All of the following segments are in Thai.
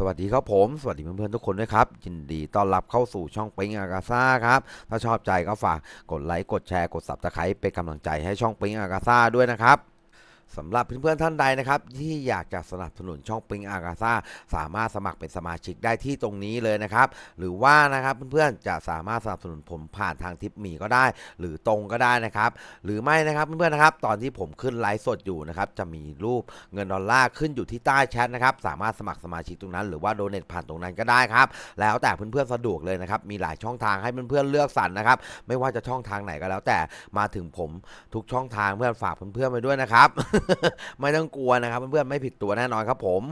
สวัสดีครับผม สวัสดีเพื่อนๆทุกคนด้วยครับยินดีต้อนรับเข้าสู่ช่องปิงอากาซ่าครับ ถ้าชอบใจก็ฝากกดไลค์กดแชร์กดซับสไครป์เป็นกำลังใจให้ช่องปิงอากาซ่าด้วยนะครับ สำหรับเพื่อนๆท่านใดนะครับ ที่อยากจะสนับสนุนช่องปิงอากาซ่าสามารถสมัครเป็นสมาชิกได้ที่ตรงนี้เลยนะครับ หรือว่านะครับเพื่อนๆจะสามารถสนับสนุนผมผ่านทางทิปมีก็ได้ หรือตรงก็ได้นะครับ หรือไม่นะครับเพื่อนๆนะครับ ตอนที่ผมขึ้นไลฟ์สดอยู่นะครับจะมีรูปเงินดอลลาร์ขึ้นอยู่ที่ใต้แชทนะครับสามารถสมัครสมาชิกตรงนั้น หรือว่าโดเนทผ่านตรงนั้นก็ได้ครับแล้วแต่เพื่อนๆสะดวกเลยนะครับมีหลายช่องทางให้เพื่อนๆเลือกสรรนะครับ ไม่ว่าจะช่องทางไหนก็แล้วแต่มาถึงผมทุกช่องทางเพื่อนฝากเพื่อนๆไปด้วยนะครับไม่ต้องกลัวนะครับเพื่อนๆไม่ผิดตัวแน่นอนครับผม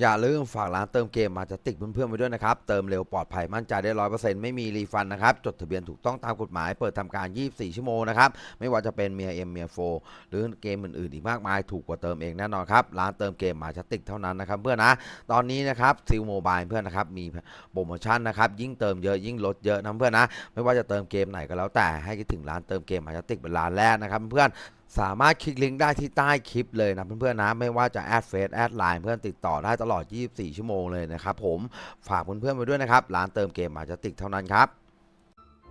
อย่าลืมฝากร้านเติมเกมมาจะติกเพื่อนๆไปด้วยนะครับ เติมเร็วปลอดภัยมั่นใจได้ร้อยเปอร์เซ็นต์ไม่มีรีฟันนะครับ จดทะเบียนถูกต้องตามกฎหมายเปิดทำการ 24 ชั่วโมงนะครับ ไม่ว่าจะเป็นเมียเอ็มเมียโฟหรือเกมอื่นๆอีกมากมายถูกกว่าเติมเองแน่นอนครับ ร้านเติมเกมมาจะติกเท่านั้นนะครับเพื่อนนะ ตอนนี้นะครับซิลโมบายเพื่อนนะครับมีโปรโมชั่นนะครับยิ่งเติมเยอะยิ่งลดเยอะนะเพื่อนนะ ไม่ว่าจะเติมเกมไหนก็แล้วแต่ให้คิดถึงร้านเติมเกมมาจะติกเป็นร้านแรกนะครับเพื่อน สามารถคลิกลิงก์ได้ที่ใต้คลิปเลยนะเพื่อนๆนะไม่ว่าจะแอดเฟซแอดไลน์เพื่อนติดต่อได้ตลอด 24 ชั่วโมงเลยนะครับผมฝากเพื่อนๆไปด้วยนะครับร้านเติมเกมมาจะติดเท่านั้นครับ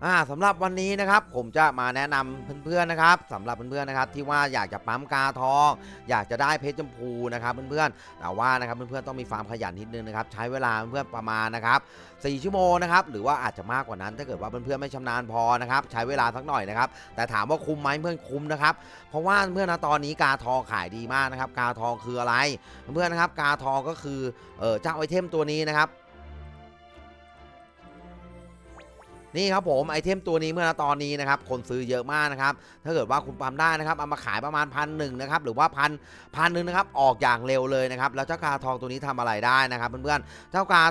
อ่าสำหรับวันนี้นะครับผมจะมาแนะนำเพื่อนๆนะครับสำหรับเพื่อนๆนะครับที่ว่าอยากจะปั๊มกาทอง อยากจะได้เพชรชมพูนะครับเพื่อนๆแต่ว่านะครับเพื่อนๆต้องมีความขยันนิดนึงนะครับใช้เวลาเพื่อนๆประมาณนะครับ4ชั่วโมงนะครับหรือว่าอาจจะมากกว่านั้นถ้าเกิดว่าเพื่อนๆไม่ชำนาญพอนะครับใช้เวลาสักหน่อยนะครับแต่ถามว่าคุ้มไหมเพื่อนคุ้มนะครับเพราะว่าเพื่อนนะตอนนี้กาทองขายดีมากนะครับกาทองคืออะไร เพื่อนนะครับกาทองก็คือเออเจ้าไอเทมตัวนี้นะครับ นี่ครับผมไอเทมตัวนี้เมื่อตอนนี้นะครับคนซื้อเยอะมากนะครับถ้าเกิดว่าคุณปั๊มได้นะครับเอามาขายประมาณพันหนึ่งนะครับหรือว่าพันพันหนึ่งนะครับออกอย่างเร็วเลยนะครับแล้วเจ้ากาทองตัวนี้ทำอะไรได้นะครับเพื่อนๆเจ้ากา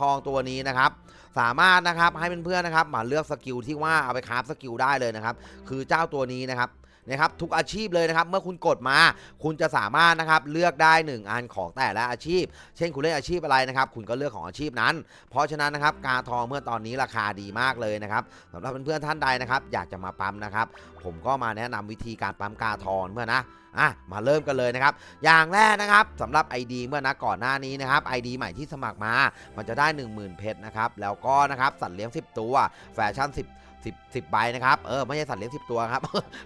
ทองตัวนี้นะครับสามารถนะครับให้เพื่อนๆนะครับมาเลือกสกิลที่ว่าเอาไปคราฟสกิลได้เลยนะครับคือเจ้าตัวนี้นะครับ นะครับทุกอาชีพเลยนะครับเมื่อคุณกดมา คุณจะสามารถนะครับเลือกได้ 1 อันของแต่ละอาชีพ เช่นคุณเล่นอาชีพอะไรนะครับคุณก็เลือกของอาชีพนั้น เพราะฉะนั้นนะครับกาทองเมื่อตอนนี้ราคาดีมากเลยนะครับสำหรับเพื่อนๆท่านใดนะครับอยากจะมาปั๊มนะครับผมก็มาแนะนำวิธีการปั๊มกาทองเพื่อนนะอะมาเริ่มกันเลยนะครับ อย่างแรกนะครับสำหรับ ID เมื่อนะก่อนหน้านี้นะครับ ID ใหม่ที่สมัครมา มันจะได้ 10,000 เพชรนะครับ แล้วก็นะครับสัตว์เลี้ยง 10 ตัว แฟชั่น 10 10 10ใบนะครับ เออไม่ใช่สัตว์เลี้ยง 10 ตัวครับ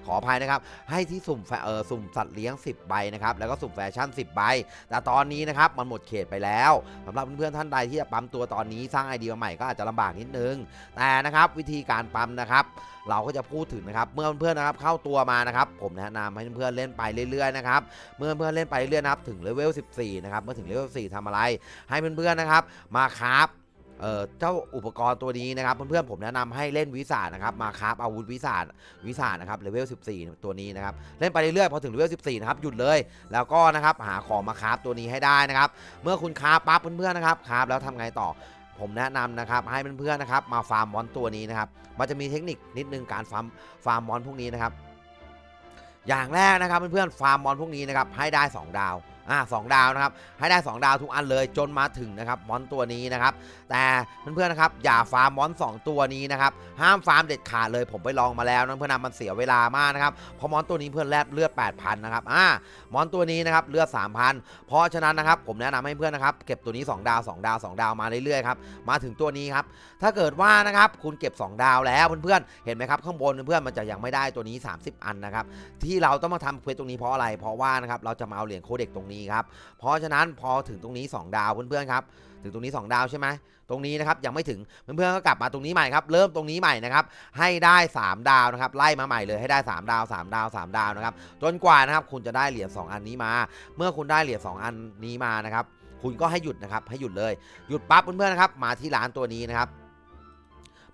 ขออภัยนะครับ ให้ที่สุ่มแฟเออสุ่มสัตว์เลี้ยง 10 ใบนะครับ แล้วก็สุ่มแฟชั่น 10 ใบ แต่ตอนนี้นะครับมันหมดเขตไปแล้วสำหรับเพื่อนๆท่านใดที่จะปั๊มตัวตอนนี้สร้างไอเดียใหม่ก็อาจจะลำบากนิดนึง แต่นะครับวิธีการปั๊มนะครับเราก็จะพูดถึงนะครับเมื่อเพื่อนๆนะครับเข้าตัวมานะครับผมแนะนำให้เพื่อนๆเล่นไปเรื่อยๆนะครับเมื่อเพื่อนๆเล่นไปเรื่อยๆนะครับถึงเลเวล 14 นะครับเมื่อถึงเลเวล 14ทำอะไร ให้เพื่อนๆนะครับมาคราฟ เอ่อเจ้าอุปกรณ์ตัวนี้นะครับเพื่อนๆผมแนะนำให้เล่นวิสานะครับมาคราฟอาวุธวิสาดวิสานะครับเลเวล 14 ตัวนี้นะครับเล่นไปเรื่อยๆพอถึงเลเวล 14 นะครับหยุดเลย แล้วก็นะครับหาของมาคราฟตัวนี้ให้ได้นะครับ เมื่อคุณคราฟปั๊บเพื่อนๆนะครับคราฟแล้วทำไงต่อผมแนะนำนะครับให้เพื่อนๆนะครับมาฟาร์มมอนตัวนี้นะครับมันจะมีเทคนิคนิดนึงการฟาร์มฟาร์มมอนพวกนี้นะครับอย่างแรกนะครับเพื่อนๆฟาร์มมอนพวกนี้นะครับให้ได้ 2 ดาว อ่าสดาวนะครับให้ได้ 2 ดาวทุกอันเลยจนมาถึงนะครับมอนตัวนี้นะครับแต่เพื่อนๆนะครับอย่าฟาร์มมอน 2 ตัวนี้นะครับห้ามฟาร์มเด็ดขาดเลยผมไปลองมาแล้วนะเพื่อนนมันเสียเวลามากนะครับเพราะมอนตัวนี้เพื่อนแลดเลือด8,000นะครับอ่ามอนตัวนี้นะครับเลือด3,000 เพราะฉะนั้นนะครับผมแนะนำให้เพื่อนนะครับเก็บตัวนี้ 2 ดาว 2 ดาว 2 ดาวมาเรื่อยๆครับมาถึงตัวนี้ครับถ้าเกิดว่านะครับคุณเก็บ 2 ดาวแล้วเพื่อนๆเห็นไหมครับข้างบนเพื่อนๆมันจะยังไม่ได้ตัวนี้ 30 อันนะครับที่เราต้องมาทำเควสตรงนี้เพราะอะไรเพราะว่านะครับเราจะมาเอาเหรียญโคเด็กตรงนี้ครับ เพราะฉะนั้นพอถึงตรงนี้ 2 ดาวเพื่อนๆครับ ถึงตรงนี้ 2 ดาวใช่ไหมตรงนี้นะครับยังไม่ถึงเพื่อนๆก็กลับมาตรงนี้ใหม่ครับ เริ่มตรงนี้ใหม่นะครับ ให้ได้ 3 ดาวนะครับ ไล่มาใหม่เลยให้ได้ 3 ดาว 3 ดาว 3 ดาวนะครับ จนกว่านะครับคุณจะได้เหรียญ2อันนี้มา เมื่อคุณได้เหรียญ2อันนี้มานะครับ คุณก็ให้หยุดนะครับ ให้หยุดเลย หยุดปั๊บเพื่อนๆนะครับ มาที่ร้านตัวนี้นะครับ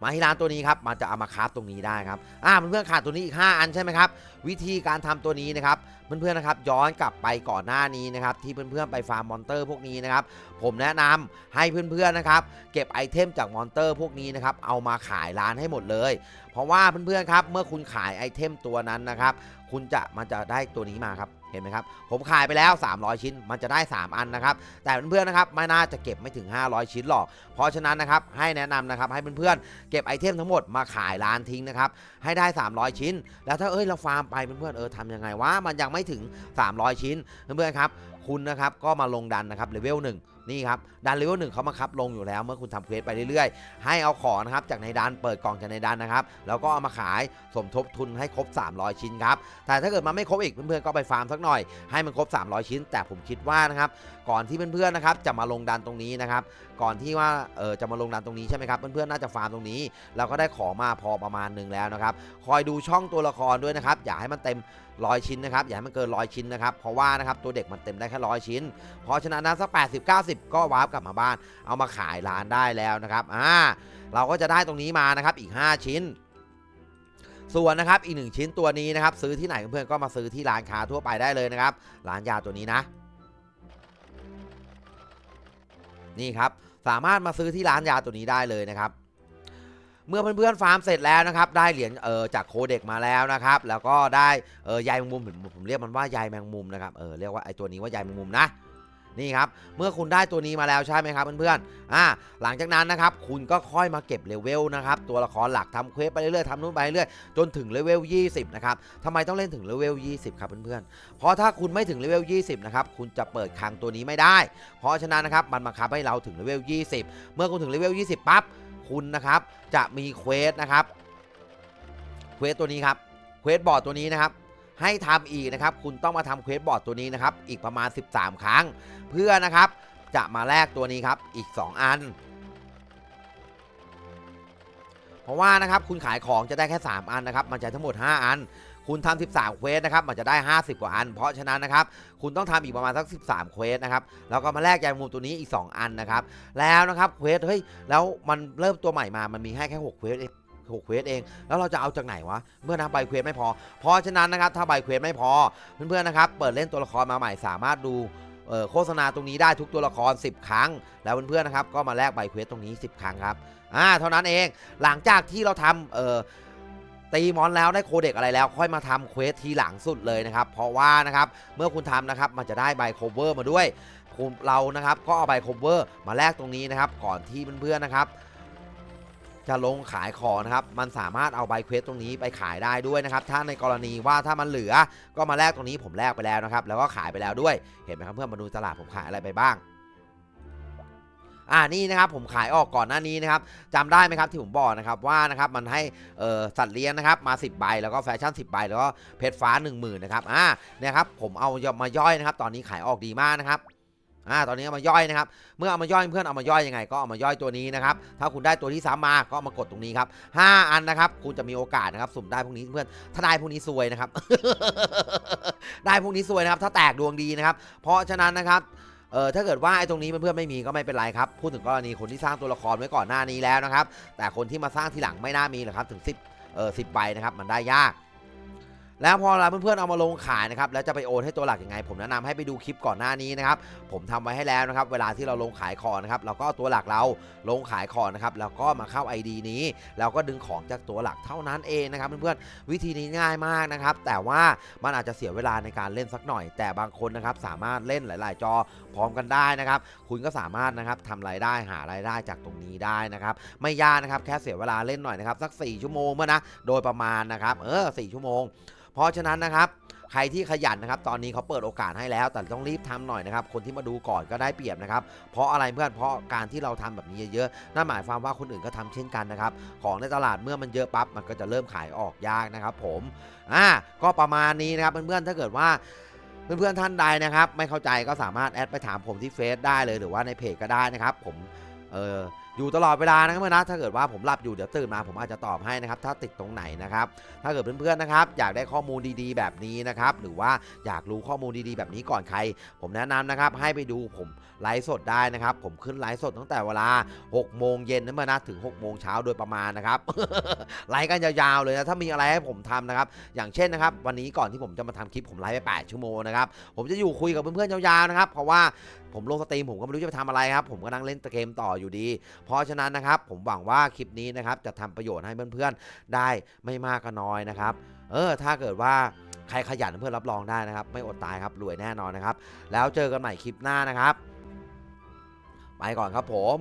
มาที่ร้านตัวนี้ครับมันจะเอามาคราฟตรงนี้ได้ครับอ่าเพื่อนๆขาดตัวนี้อีก 5 อันใช่ไหมครับ วิธีการทำตัวนี้นะครับเพื่อนๆนะครับย้อนกลับไปก่อนหน้านี้นะครับที่เพื่อนๆไปฟาร์มมอนเตอร์พวกนี้นะครับผมแนะนำให้เพื่อนๆนะครับเก็บไอเทมจากมอนเตอร์พวกนี้นะครับเอามาขายร้านให้หมดเลย เพราะว่าเพื่อนๆครับเมื่อคุณขายไอเทมตัวนั้นนะครับคุณจะมันจะได้ตัวนี้มาครับ เห็นไหมครับ ผมขายไปแล้ว 300 ชิ้น มันจะได้ 3 อันนะครับ แต่เพื่อนๆนะครับไม่น่าจะเก็บไม่ถึง 500 ชิ้นหรอก เพราะฉะนั้นนะครับให้แนะนำนะครับให้เพื่อนๆเก็บไอเทมทั้งหมดมาขายร้านทิ้งนะครับให้ได้ 300 ชิ้น แล้วถ้าเอ้ยเราฟาร์มไปเพื่อนๆเออทำยังไงวะมันยังไม่ถึง 300 ชิ้นเพื่อนๆครับคุณนะครับก็มาลงดันนะครับเลเวลห นี่ครับดันเลเวลหนึ่งเขามาคับลงอยู่แล้วเมื่อคุณทำเควสไปเรื่อยๆ ให้เอาของนะครับจากในดันเปิดกล่องจากในดันนะครับแล้วก็เอามาขายสมทบทุนให้ครบ 300 ชิ้นครับแต่ถ้าเกิดมันไม่ครบอีกเพื่อนๆก็ไปฟาร์มสักหน่อยให้มันครบ 300 ชิ้น แต่ผมคิดว่านะครับก่อนที่เพื่อนๆนะครับจะมาลงดันตรงนี้นะครับก่อนที่ว่าเออจะมาลงดันตรงนี้ใช่ไหมครับเพื่อนๆน่าจะฟาร์มตรงนี้ เราก็ได้ของมาพอประมาณหนึ่งแล้วนะครับคอยดูช่องตัวละครด้วยนะครับอย่าให้มันเต็มร้อยชิ้นนะครับอย่าให้มันเกินร้อยชิ้นนะครับเพราะว่านะครับตัวเด็กมันเต็มได้แค่ร้อยชิ้น เพราะฉะนั้นนะสัก80 90 ก็วาร์ปกลับมาบ้าน เอามาขายร้านได้แล้วนะครับอ่าเราก็จะได้ตรงนี้มานะครับอีก 5 ชิ้นส่วนนะครับอีก1ชิ้นตัวนี้นะครับซื้อที่ไหนเพื่อนๆก็มาซื้อที่ร้านค้าทั่วไปได้เลยนะครับร้านยาตัวนี้นะ นี่ครับสามารถมาซื้อที่ร้านยาตัวนี้ได้เลยนะครับ เมื่อเพื่อนๆฟาร์มเสร็จแล้วนะครับ ได้เหรียญเออจากโคเด็กมาแล้วนะครับ แล้วก็ได้เออใยแมงมุมผมผมเรียกมันว่าใยแมงมุมนะครับเออเรียกว่าไอตัวนี้ว่าใยแมงมุมนะนี่ครับ เมื่อคุณได้ตัวนี้มาแล้วใช่ไหมครับเพื่อนๆ อ่า หลังจากนั้นนะครับ คุณก็ค่อยมาเก็บเลเวลนะครับ ตัวละครหลักทำเควสไปเรื่อยๆทำนู่นไปเรื่อยๆจนถึงเลเวล 20 นะครับทำไมต้องเล่นถึงเลเวล 20 ครับเพื่อนๆ เพราะถ้าคุณไม่ถึงเลเวล 20 นะครับ คุณจะเปิดคลังตัวนี้ไม่ได้ เพราะฉะนั้นนะครับ มันบังคับให้เราถึงเลเวล 20 เมื่อคุณถึงเลเวล 20 ปั๊บ คุณนะครับ จะมีเควสนะครับเควสตัวนี้ครับเควสบอร์ดตัวนี้นะครับให้ทำอีกนะครับ คุณต้องมาทำเควสบอร์ดตัวนี้นะครับ อีกประมาณ 13 ครั้ง เพื่อนะครับ จะมาแลกตัวนี้ครับ อีก 2 อัน เพราะว่านะครับ คุณขายของจะได้แค่ 3 อันนะครับ มันจะทั้งหมด 5 อัน คุณทำ13 เควสนะครับมันจะได้ 50 กว่าอัน เพราะฉะนั้นนะครับคุณต้องทำอีกประมาณสัก 13 เควสนะครับแล้วก็มาแลกยามุมตัวนี้อีก 2 อันนะครับแล้วนะครับเควสเฮ้ยแล้วมันเริ่มตัวใหม่มามันมีให้แค่6เควสเองหกเควสเองแล้วเราจะเอาจากไหนวะเมื่อนะใบเควสไม่พอ เพราะฉะนั้นนะครับถ้าใบเควสไม่พอเพื่อนๆนะครับเปิดเล่นตัวละครมาใหม่สามารถดูโฆษณาตรงนี้ได้ทุกตัวละคร 10 ครั้ง แล้วเพื่อนๆนะครับก็มาแลกใบเควสตรงนี้ 10 ครั้งครับอ่าเท่านั้นเองหลังจากที่เราทำเอ่อ ตีมอนแล้วได้โคเด็กอะไรแล้ว ค่อยมาทำเควสทีหลังสุดเลยนะครับ เพราะว่านะครับเมื่อคุณทำนะครับมันจะได้ใบโคเวอร์มาด้วยคุณเรานะครับก็เอาใบโคเวอร์มาแลกตรงนี้นะครับ ก่อนที่เพื่อนๆนะครับจะลงขายของนะครับ มันสามารถเอาใบเควสตรงนี้ไปขายได้ด้วยนะครับ ถ้าในกรณีว่าถ้ามันเหลือก็มาแลกตรงนี้ผมแลกไปแล้วนะครับ แล้วก็ขายไปแล้วด้วย เห็นไหมครับเพื่อนมาดูตลาดผมขายอะไรไปบ้าง อ่านี่นะครับผมขายออกก่อนหน้านี้นะครับจำได้ไหมครับที่ผมบอกนะครับว่านะครับมันให้เออสัตว์เลี้ยงนะครับมา 10ใบแล้วก็แฟชั่น 10ใบแล้วก็เพชรฟ้า 1 0,000นะครับอ่าเนี่ยครับผมเอามาย่อยนะครับ ตอนนี้ขายออกดีมากนะครับอ่าตอนนี้เอามาย่อยนะครับ เมื่อเอามาย่อยเพื่อนเอามาย่อยยังไง ก็เอามาย่อยตัวนี้นะครับ ถ้าคุณได้ตัวที่ซ้ำมาก็มากดตรงนี้ครับ5อันนะครับ คุณจะมีโอกาสนะครับ สุ่มได้พวกนี้เพื่อน ถ้าได้พวกนี้ซวยนะครับ ได้พวกนี้ซวยนะครับ ถ้าแตกดวงดีนะครับ เพราะฉะนั้นนะครับ เออถ้าเกิดว่าไอ้ตรงนี้เพื่อนๆไม่มีก็ไม่เป็นไรครับ พูดถึงกรณีคนที่สร้างตัวละครไว้ก่อนหน้านี้แล้วนะครับ แต่คนที่มาสร้างทีหลังไม่น่ามีหรอกครับถึง 10เออ10ใบนะครับมันได้ยาก แล้วพอเราเพื่อนๆเอามาลงขายนะครับแล้วจะไปโอนให้ตัวหลักยังไง ผมแนะนำให้ไปดูคลิปก่อนหน้านี้นะครับผมทำไว้ให้แล้วนะครับเวลาที่เราลงขายของนะครับเราก็เอาตัวหลักเราลงขายของนะครับแล้วก็มาเข้า ID นี้แล้วก็ดึงของจากตัวหลักเท่านั้นเองนะครับเพื่อนๆวิธีนี้ง่ายมากนะครับแต่ว่ามันอาจจะเสียเวลาในการเล่นสักหน่อย แต่บางคนนะครับสามารถเล่นหลาย ๆ จอ พร้อมกันได้นะครับ คุณก็สามารถนะครับทำรายได้หารายได้จากตรงนี้ได้นะครับ ไม่ยากนะครับแค่เสียเวลาเล่นหน่อยนะครับสัก 4 ชั่วโมงเมื่อนะโดยประมาณนะครับเออ4ชั่วโมง เพราะฉะนั้นนะครับใครที่ขยันนะครับตอนนี้เขาเปิดโอกาสให้แล้ว แต่ต้องรีบทำหน่อยนะครับ คนที่มาดูก่อนก็ได้เปรียบนะครับ เพราะอะไรเพื่อนเพราะการที่เราทำแบบนี้เยอะๆนั่นหมายความว่าคนอื่นก็ทำเช่นกันนะครับ ของในตลาดเมื่อมันเยอะปั๊บมันก็จะเริ่มขายออกยากนะครับ ผมอ่าก็ประมาณนี้นะครับเพื่อนๆถ้าเกิดว่า เพื่อนๆท่านใดนะครับ ไม่เข้าใจก็สามารถแอดไปถามผมที่เฟซได้เลยหรือว่าในเพจก็ได้นะครับ ผมเออ อยู่ตลอดเวลานะครับเพื่อนนะถ้าเกิดว่าผมหลับอยู่เดี๋ยวตื่นมาผมอาจจะตอบให้นะครับถ้าติดตรงไหนนะครับถ้าเกิดเพื่อนๆนะครับอยากได้ข้อมูลดีๆ แบบนี้นะครับหรือว่าอยากรู้ข้อมูลดีๆ แบบนี้ก่อนใคร ผมแนะนำนะครับให้ไปดูผมไลฟ์สดได้นะครับผมขึ้นไลฟ์สดตั้งแต่เวลา6โมงเย็นนั่นมานะถึง6โมงเช้าโดยประมาณนะครับไลฟ์กันยาวๆเลยนะถ้ามีอะไรให้ผมทำนะครับอย่างเช่นนะครับวันนี้ก่อนที่ผมจะมาทำคลิปผมไลฟ์ไป 8 ชั่วโมงนะครับผมจะอยู่คุยกับเพื่อนๆยาวๆนะครับเพราะว่าผมลงสตรีมผมก็ไม่รู้จะไปทำอะไรครับผมก็นั่งเล่นเกมต่ออยู่ดีเพราะฉะนั้นนะครับผมหวังว่าคลิปนี้นะครับจะทำประโยชน์ให้เพื่อนๆได้ไม่มากก็น้อยนะครับเออถ้าเกิดว่าใครขยันเพื่อนรับรองได้นะครับ ไม่อดตายครับรวยแน่นอนนะครับ แล้วเจอกันใหม่คลิปหน้านะครับ ไปก่อนครับผม